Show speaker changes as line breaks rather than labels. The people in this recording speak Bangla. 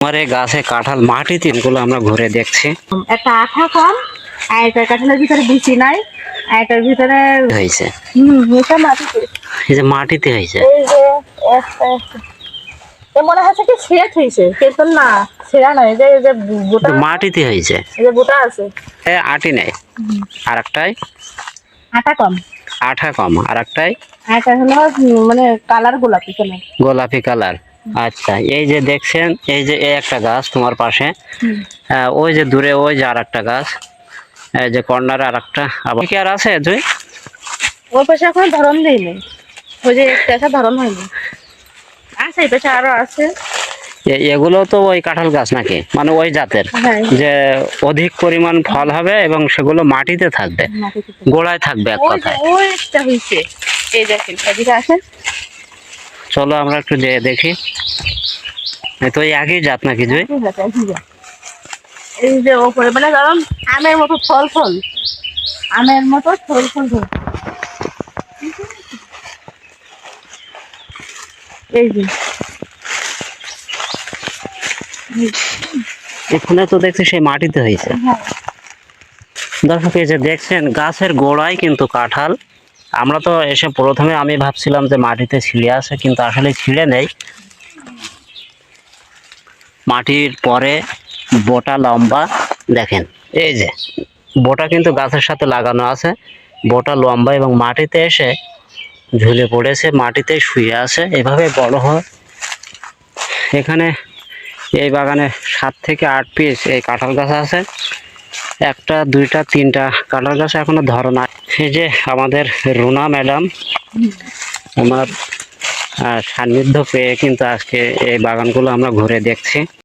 আমার এই গাছে কাঁঠাল মাটি তিনগুলো আমরা ঘুরে দেখছি।
একটা আঠা কম আর একটা কাঁঠালের ভিতরে বিচি নাই আর এটার ভিতরে
হয়েছে।
হুম এটা মাটিতে।
এই যে মাটিতে হয়েছে।
এই যে এ মনে হচ্ছে কি ছেঁড়া হয়েছে কিন্তু না ছেঁড়া নয় এই যে এই যে গোটা
মাটিতে হয়েছে।
এই যে গোটা আছে।
এ আটি নেই। আর একটাই
আটা কম।
আঠা কম। আর একটাই
একটা হলো মানে কালার গোলাপি কালার
গোলাপি কালার। আচ্ছা এই যে দেখছেন এই যে এই একটা গাছ তোমার পাশে। ওই যে দূরে ওই যে আর একটা গাছ এই যে কর্নারে আর একটা আবার কি আর আছে তুই
ওই পাশে এখন ধরন দিইনি ওই যে একটা একটা ধরন হয়নি। আছে এই পাশে আরও আছে।
এগুলো তো ওই কাঁঠাল গাছ নাকি? মানে ওই জাতের
হ্যাঁ।
যে অধিক পরিমাণ ফল হবে এবং সেগুলো মাটিতে থাকবে গোড়ায় থাকবে এক কথায়।
ওই একটা হয়েছে। এই দেখেন এদিকে আসেন।
চলো আমরা একটু যেয়ে দেখি। তো এই একই জাত নাকি
আছে। এই যে ওপরে মানে ধরুন আমের মতো ফল ফল। আমের মতো ফল ফল ফল এই যে।
এখানে তো দেখছি সেই মাটিতে হয়েছে।
হ্যাঁ।
দর্শক এই যে দেখছেন গাছের গোড়ায় কিন্তু কাঁঠাল। আমরা তো এসে প্রথমে আমি ভাবছিলাম যে মাটিতে ছিঁড়ে আছে, কিন্তু আসলে ছিঁড়ে নেই। মাটির পরে বোটা লম্বা, দেখেন, এই যে, বোটা কিন্তু গাছের সাথে লাগানো আছে। বোটা লম্বা এবং মাটিতে এসে ঝুলে পড়েছে, মাটিতে শুয়ে আছে। এভাবে বড় হয়। এখানে এই বাগানে সাত থেকে আট পিস এই কাঁঠাল গাছ আছে। একটা, দুইটা, তিনটা কাঁঠাল গাছ এখনও ধরো না এই যে আমাদের রুনা ম্যাডাম, আমার সান্নিধ্য পেয়ে কিন্তু আজকে এই বাগানগুলো আমরা ঘুরে দেখছি।